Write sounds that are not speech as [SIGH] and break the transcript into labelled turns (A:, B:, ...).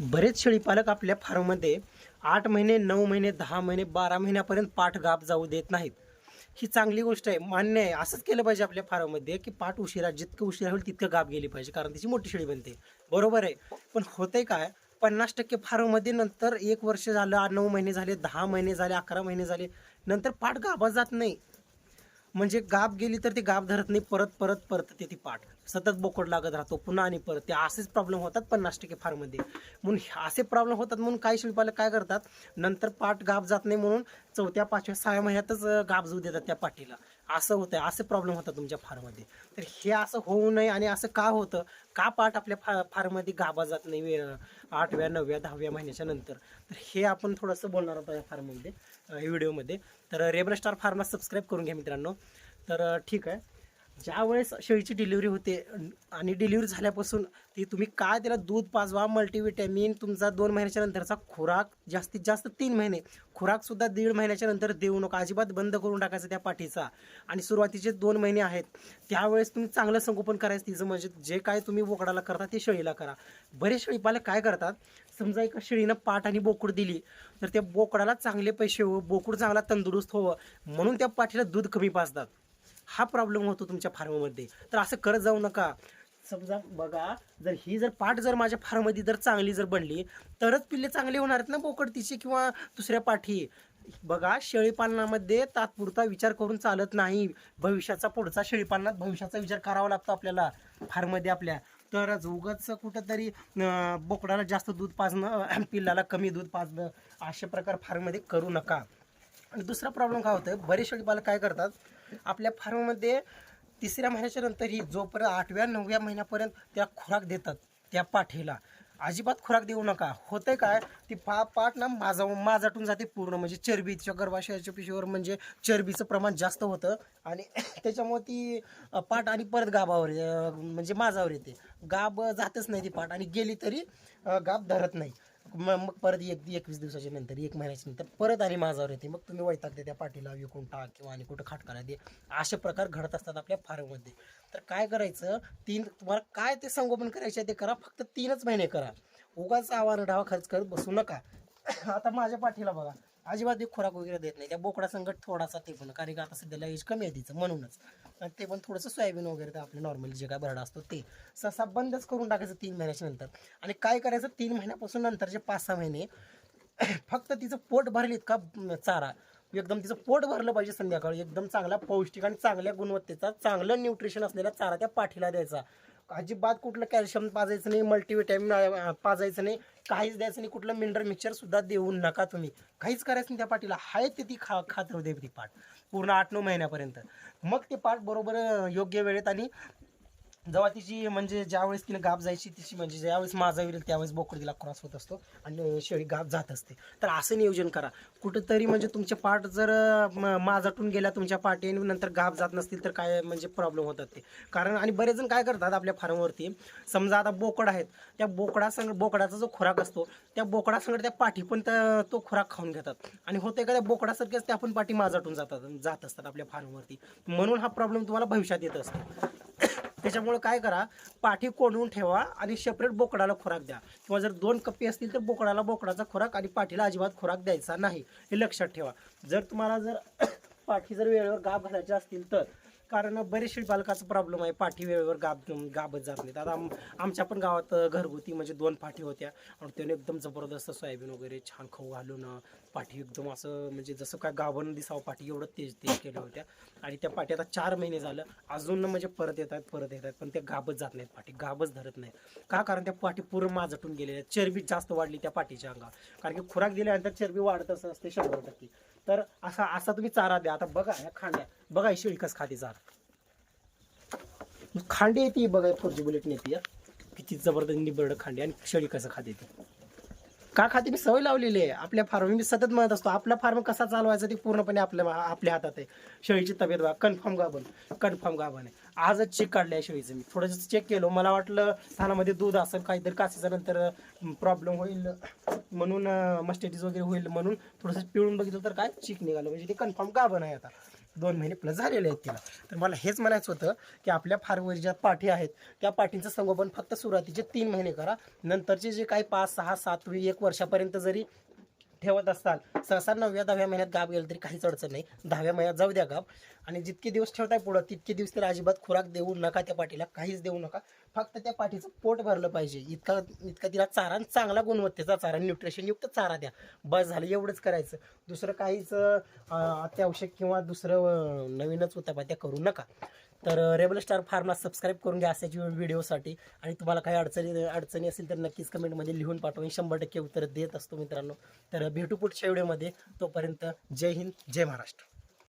A: बरेच शेळीपालक आपल्या फार्ममध्ये आठ महिने नऊ महिने दहा महिने बारा महिन्यापर्यंत पाठ गाप जाऊ देत नाहीत. ही चांगली गोष्ट आहे. मान्य आहे. असंच केलं पाहिजे आपल्या फार्ममध्ये की पाठ उशिरा जितकं उशिरा होईल तितकं गाप गेली पाहिजे. कारण त्याची मोठी शेळी बनते. बरोबर आहे. पण होतंय काय? पन्नास टक्के फार्ममध्ये नंतर एक वर्ष झालं नऊ महिने झाले दहा महिने झाले अकरा महिने झाले नंतर पाठ गाभा जात नाही. म्हणजे गाप गेली तर ती गाप धरत नाही परत परत परत ते ती पाठ. सतत बोकड लागत राहतो पुन्हा आणि परत. ते असेच प्रॉब्लेम होतात पन्नास टक्के फार्ममध्ये म्हणून हे असे प्रॉब्लेम होतात म्हणून काही शिल्पाला काय करतात नंतर पाठ गाप जात नाही म्हणून चौथ्या पाचव्या सहाव्या महिन्यातच गाप जाऊ देतात त्या पाठीला. असं होतं असे प्रॉब्लेम होतात तुमच्या फार्ममध्ये तर हे असं होऊ नये आणि असं का होतं? का पाठ आपल्या फा फार्ममध्ये गाभा जात नाही वे- आठव्या नवव्या दहाव्या महिन्याच्या नंतर? तर हे आपण थोडंसं बोलणार आहोत या फार्ममध्ये व्हिडिओमध्ये. तर रेबल स्टार फार्मा सबस्क्राईब करून घ्या मित्रांनो. तर ठीक आहे. ज्यावेळेस शेळीची डिलिव्हरी होते आणि डिलिव्हरी झाल्यापासून ती तुम्ही काय त्याला दूध पाजवा मल्टीविटॅमिन तुमचा दोन महिन्याच्या नंतरचा खुराक जास्तीत जास्त तीन महिने खुराकसुद्धा दीड महिन्याच्या नंतर देऊ नका अजिबात बंद करून टाकायचं त्या पाठीचा. आणि सुरुवातीचे दोन महिने आहेत त्यावेळेस तुम्ही चांगलं संगोपन करायचं तिचं म्हणजे जे काय तुम्ही बोकडाला करता ते शेळीला करा. बरेच शेळीपालक काय करतात समजा एका शेळीनं पाठ आणि बोकूड दिली तर त्या बोकडाला चांगले पैसे हो बोकड चांगला तंदुरुस्त हवं म्हणून त्या पाठीला दूध कमी पाजतात. हा प्रॉब्लेम होतो तुमच्या फार्ममध्ये तर असं करत जाऊ नका. समजा बघा जर ही जर पाठ जर माझ्या फार्ममध्ये जर चांगली जर बनली तरच पिल्ले चांगले होणार आहेत ना बोकड तिची किंवा दुसऱ्या पाठी. बघा शेळीपालनामध्ये तात्पुरता विचार करून चालत नाही. भविष्याचा पुढचा शेळीपालनात भविष्याचा विचार करावा लागतो आपल्याला फार्ममध्ये आपल्या. तर उगाच कुठंतरी बोकडाला जास्त दूध पाजणं पिल्लाला कमी दूध पाजणं असे प्रकार फार्ममध्ये करू नका. आणि दुसरा प्रॉब्लेम काय होतं बरेच शेळीपालक काय करतात आपल्या फार्ममध्ये तिसऱ्या महिन्याच्या नंतरही जोपर्यंत आठव्या नवव्या महिन्यापर्यंत त्या खुराक देतात त्या पाठीला. अजिबात खुराक देऊ नका. होतंय काय? ती पा पाठ ना माझा माझाटून जाते पूर्ण. म्हणजे चरबीच्या गर्भाशयाच्या पिशवीवर म्हणजे चरबीचं प्रमाण जास्त होतं आणि [COUGHS] त्याच्यामुळे ती पाठ आणि परत गाबावर म्हणजे माझावर येते. गाब जातच नाही ती पाठ आणि गेली तरी गाब धरत नाही. मग मग परत एक एकवीस दिवसाच्या नंतर एक महिन्याच्या नंतर परत आणि माझावर येते. मग तुम्ही वैतागते त्या पाठीला विकून टाक किंवा आणि कुठं खाटकाला दे. असे प्रकार घडत असतात आपल्या फार्ममध्ये. तर काय करायचं? तीन तुम्हाला काय ते संगोपन करायचे ते करा. फक्त तीनच महिने करा. उगाच आव्हानं डावा खर्च करत बसू नका. [COUGHS] आता माझ्या पाठीला बघा. अजिबात खुराक वगैरे देत नाही. त्या बोकडा संकट थोडासा ते पण कारण की आता सध्याला एज कमी आहे तिचं म्हणूनच. आणि ते पण थोडंसं सोयाबीन वगैरे ते आपलं नॉर्मल जे काय भरडा असतो ते. ससा बंदच करून टाकायचं तीन महिन्याच्या नंतर. आणि काय करायचं तीन महिन्यापासून नंतरचे पाच सहा महिने [COUGHS] फक्त तिचं पोट भरलीत का चारा. एकदम तिचं पोट भरलं पाहिजे संध्याकाळी. एकदम चांगला पौष्टिक आणि चांगल्या गुणवत्तेचा चांगलं न्यूट्रिशन असलेला चारा त्या पाठीला द्यायचा. अजिबात कुठलं कॅल्शियम पाजायचं नाही मल्टीविटॅमिन पाजायचं नाही काहीच द्यायचं नाही कुठलं मिनरल मिक्सचर सुद्धा देऊ नका तुम्ही. काहीच करायचं नाही त्या पाठीला. आहे ते ती खा खात होते दे ती पाठ. पूर्ण आठ नऊ महिन्यापर्यंत. मग ते पाठ बरोबर योग्य वेळेत आणि जेव्हा तिची म्हणजे ज्यावेळेस तिने गाप जायची तिची म्हणजे ज्यावेळेस माझा येईल त्यावेळेस बोकड तिला क्रॉस होत असतो आणि शेळी गाप जात असते. तर असं नियोजन करा. कुठंतरी म्हणजे तुमचे पाठ जर माजाटून माझाटून गेल्या तुमच्या पाठी आणि नंतर गाप जात नसतील तर काय म्हणजे प्रॉब्लेम होतात ते. कारण आणि बरेच जण काय करतात आपल्या फार्मवरती समजा आता बोकड आहेत त्या बोकडासंग बोकडाचा जो खुराक असतो त्या बोकडासंगत त्या पाठी पण तो खुराक खाऊन घेतात. आणि होते का त्या बोकडासारख्याच त्या पण पाठी माझाटून जातात जात असतात आपल्या फार्मवरती म्हणून हा प्रॉब्लेम तुम्हाला भविष्यात येत असतो. त्याच्यामुळे काय करा पाठी कोंडून ठेवा आणि सेपरेट बोकडाला खुराक द्या. किंवा जर दोन कप्पी असतील तर बोकडाला बोकडाचा खुराक आणि पाठीला अजिबात खुराक द्यायचा नाही हे लक्षात ठेवा. जर तुम्हाला जर [COUGHS] पाठी जर वेळेवर गाभ घालायचे असतील तर कारण बरेचसे बालकाचा प्रॉब्लेम आहे. पाठी वेळेवर गाब गाबत जात नाहीत. आता आम आमच्या पण गावात घरगुती म्हणजे दोन पाठी होत्या. आणि त्याने एकदम जबरदस्त सोयाबीन वगैरे छान खाऊ घालून पाठी एकदम असं म्हणजे जसं काय गाभण दिसावं पाठी एवढं तेज तेज केल्या होत्या. आणि त्या पाठी आता चार महिने झालं. अजून म्हणजे परत येत आहेत परत येत आहेत. पण त्या गाबत जात नाहीत पाठी गाबच धरत नाहीत. का? कारण त्या पाठी पूर्ण माझटून गेलेल्या चरबी जास्त वाढली त्या पाठीच्या अंगावर. कारण की खुराक दिल्यानंतर चरबी वाढत असं असते शंभर टक्के. तर असा असा तुम्ही चारा द्या. आता बघा ह्या खांड्या. बघा ही शेळी कस खाते चारा खांडी येते बघा फोरजी बुलेट नेते किती जबरदस्त निबरड खांडी आणि शेळी कसं खाते ती का खाते मी सवय लावलेली आहे? आपल्या फार्म मी सतत म्हणत असतो आपला फार्म कसा चालवायचा ते पूर्णपणे आपल्या आपल्या हातात आहे. शेळीची तब्येत बघा कन्फर्म गाभण कन्फर्म गाभण आहे. आजच चेक काढलं आहे शेळीचं मी. थोडंसं चेक केलं मला वाटलं स्थानामध्ये दूध असेल काहीतरी कासेच्या नंतर प्रॉब्लेम होईल म्हणून मस्टेटीज वगैरे होईल म्हणून थोडंसं पिळून बघितलं तर काय? चीक निघालं. म्हणजे ते कन्फर्म गाभण आहे आता? दोन महिने प्लस झालेले आहेत तिला. तर मला हेच म्हणायचं होतं की आपल्या फार्मवर ज्या पाठी आहेत त्या पाठींचं संगोपन फक्त सुरुवातीचे तीन महिने करा. नंतरचे जे काही पाच सहा सात एक वर्षापर्यंत जरी ठेवत असताल सहसा नवव्या दहाव्या महिन्यात गाब गेलं तरी काहीच अडचण नाही. दहाव्या महिन्यात जाऊ द्या गाब आणि जितके दिवस ठेवताय पुढं तितके दिवस तर अजिबात खुराक देऊ नका त्या पाठीला काहीच देऊ नका. फक्त त्या पाठीचं पोट भरलं पाहिजे. इतका इतका तिला चारा चांगला गुणवत्तेचा चारा न्यूट्रिशनयुक्त चारा द्या. बस झालं एवढंच करायचं. दुसरं काहीच अत्यावश्यक किंवा दुसरं नवीनच उत्तपात्या करू नका. तर रेबल स्टार फार्मला सबस्क्राईब करून घ्या असायची व्हिडिओसाठी. आणि तुम्हाला काही अडचणी अडचणी असेल तर नक्कीच कमेंटमध्ये लिहून पाठवून शंभर टक्के उत्तर देत असतो मित्रांनो. तर भेटू पुढच्या व्हिडिओमध्ये. तोपर्यंत जय हिंद जय महाराष्ट्र.